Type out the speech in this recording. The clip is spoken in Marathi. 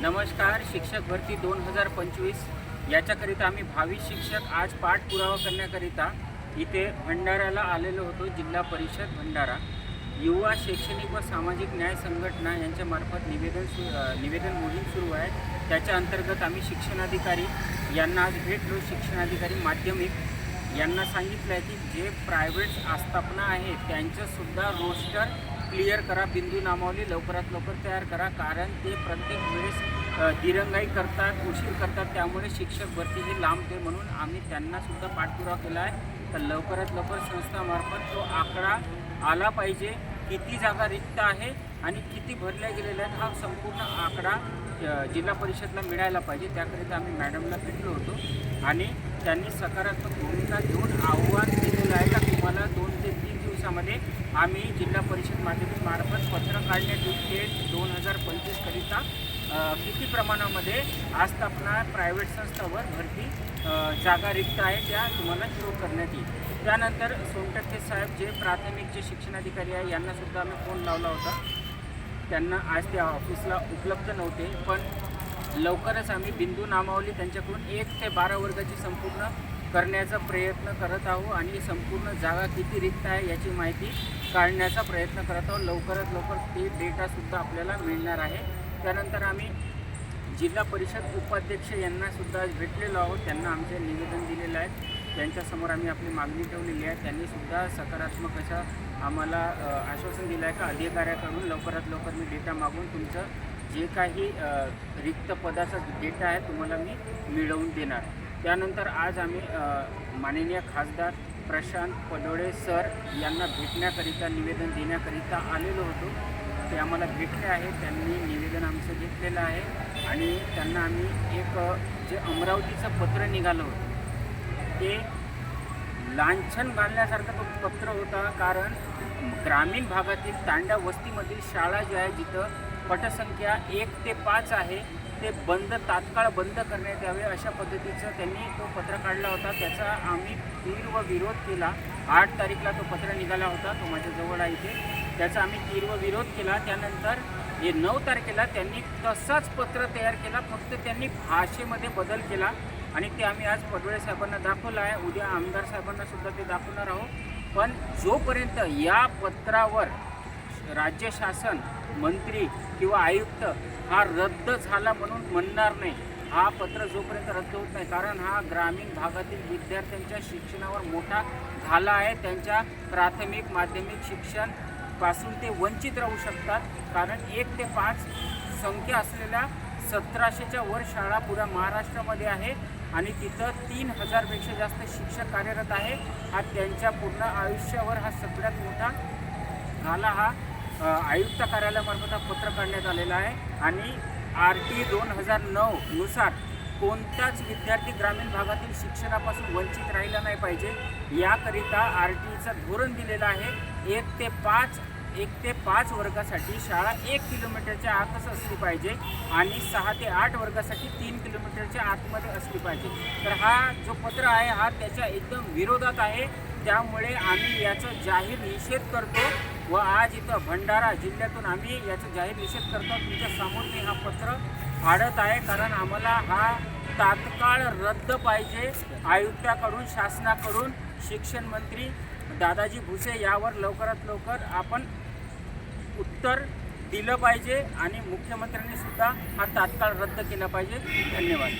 नमस्कार शिक्षक भरती दोन हजार पंचवीस. याच्याकरिता आम्ही भावी शिक्षक आज पाठपुरावा करण्याकरिता इथे भंडाऱ्याला आलेलो होतो जिल्हा परिषद भंडारा. युवा शैक्षणिक व सामाजिक न्याय संघटना यांच्यामार्फत निवेदन सु निवेदन मोहीम सुरू आहे. त्याच्या अंतर्गत आम्ही शिक्षणाधिकारी यांना आज भेटलो शिक्षणाधिकारी माध्यमिक यांना सांगितलं आहे की जे प्रायव्हेट आस्थापना आहेत त्यांचंसुद्धा रोस्टर क्लिअर करा बिंदू नामावली लवकरात लवकर तयार करा कारण ते प्रत्येक वेळेस दिरंगाई करतात उशीर करतात त्यामुळे शिक्षक भरती हे लांबते म्हणून आम्ही त्यांनासुद्धा पाठपुरावा केला आहे. तर लवकरात लवकर संस्थामार्फत तो आकडा आला पाहिजे किती जागा रिक्त आहे आणि किती भरल्या गेलेल्या आहेत हा संपूर्ण आकडा जिल्हा परिषदला मिळायला पाहिजे. त्याकरिता आम्ही मॅडमला भेटलो होतो आणि त्यांनी सकारात्मक भूमिका घेऊन आव्हान दिलेलं आहे का तुम्हाला दोन ते तीन दिवसामध्ये आम्ही जिल्हा परिषद माध्यमिकमार्फत पत्र काढण्यात येईल दोन हजार पंचवीसकरिता किती प्रमाणामध्ये आस्थापना प्रायव्हेट संस्थावर भरती जागा रिक्त आहे त्या तुम्हाला सुरू करण्यात येईल. त्यानंतर सोनटक्के साहेब जे प्राथमिक जे शिक्षणाधिकारी आहे यांनासुद्धा आम्ही फोन लावला होता. त्यांना आज त्या ऑफिसला उपलब्ध नव्हते पण लवकरच आम्ही बिंदू नामावली त्यांच्याकडून एक ते बारा वर्गाची संपूर्ण करण्याचा प्रयत्न करत आहोत आणि संपूर्ण जागा किती रिक्त आहे याची माहिती काढण्याचा प्रयत्न करत आहोत. लवकरात लवकर ते डेटासुद्धा आपल्याला मिळणार आहे. त्यानंतर आम्ही जिल्हा परिषद उपाध्यक्ष यांनासुद्धा आज भेटलेलो आहोत. त्यांना आमचे निवेदन दिलेलं आहे त्यांच्यासमोर आम्ही आपली मागणी ठेवलेली आहे. त्यांनीसुद्धा सकारात्मक अशा आम्हाला आश्वासन दिलं आहे का अधिकाऱ्याकडून लवकरात लवकर मी डेटा मागून तुमचं जे काही रिक्त पदाचा डेटा आहे तुम्हाला मी मिळवून देणार. त्यानंतर आज आम्ही माननीय खासदार प्रशांत पडोळे सर यांना भेटण्याकरिता निवेदन देण्याकरिता आलेलो होतो. ते आम्हाला भेटले आहे त्यांनी निवेदन आमचं घेतलेलं आहे. आणि त्यांना आम्ही एक जे अमरावतीचं पत्र निघालं होतं ते लांछन घालण्यासारखं तो पत्र होता. कारण ग्रामीण भागातील तांड्या वस्तीमधील शाळा ज्या आहे जिथं पटसंख्या एक ते पाच आहे ते बंद तात्काळ बंद करण्यात यावे अशा पद्धतीचं त्यांनी तो पत्र काढला होता. त्याचा आम्ही तीव्र विरोध केला. आठ तारीखला तो पत्र निघाला होता. तो माझ्याजवळ आहे इथे. त्याचा आम्ही तीव्र विरोध केला. त्यानंतर हे नऊ तारखेला त्यांनी तसाच पत्र तयार केला. फक्त त्यांनी भाषेमध्ये बदल केला. आणि ते आम्ही आज पडवळे साहेबांना दाखवलं आहे. उद्या आमदार साहेबांना सुद्धा ते दाखवणार आहोत. पण जोपर्यंत या पत्रावर राज्य शासन मंत्री किंवा आयुक्त हा रद्द झाला म्हणून म्हणणार नाही. हा पत्र जोपर्यंत रद्द होत नाही कारण हा ग्रामीण भागातील विद्यार्थ्यांच्या शिक्षणावर मोठा झाला आहे. त्यांच्या प्राथमिक माध्यमिक शिक्षणपासून ते वंचित राहू शकतात. कारण एक ते पाच संख्या असलेल्या सतराशेच्या वर शाळा पुऱ्या महाराष्ट्रामध्ये आहे आणि तिथं तीन हजारपेक्षा जास्त शिक्षक कार्यरत आहे. हा त्यांच्या पूर्ण आयुष्यावर हा सगळ्यात मोठा झाला हा आयुक्त कार्यालयामार्फत हा पत्र काढण्यात आलेला आहे. आणि आर टी दोन हजार नऊ नुसार कोणताच विद्यार्थी ग्रामीण भागातील शिक्षणापासून वंचित राहिला नाही पाहिजे. याकरिता आर टीचं धोरण दिलेलं आहे. एक ते पाच एक ते पाच वर्गासाठी शाळा एक किलोमीटरच्या आतच असली पाहिजे आणि सहा ते आठ वर्गासाठी तीन किलोमीटरच्या आतमध्ये असली पाहिजे. तर हा जो पत्र आहे हा त्याच्या एकदम विरोधात आहे. त्यामुळे आम्ही याचा जाहीर निषेध करतो. व आज इथं भंडारा जिल्ह्यातून आम्ही याचा जाहीर निषेध करतो. तुमच्यासमोर मी हा पत्र फाडत आहे कारण आम्हाला हा तात्काळ रद्द पाहिजे आयुक्ताकडून शासनाकडून शिक्षण मंत्री दादाजी भुसे यावर लवकरात लवकर आपण उत्तर दिलं पाहिजे आणि मुख्यमंत्र्यांनी सुद्धा हा तात्काळ रद्द केला पाहिजे. धन्यवाद.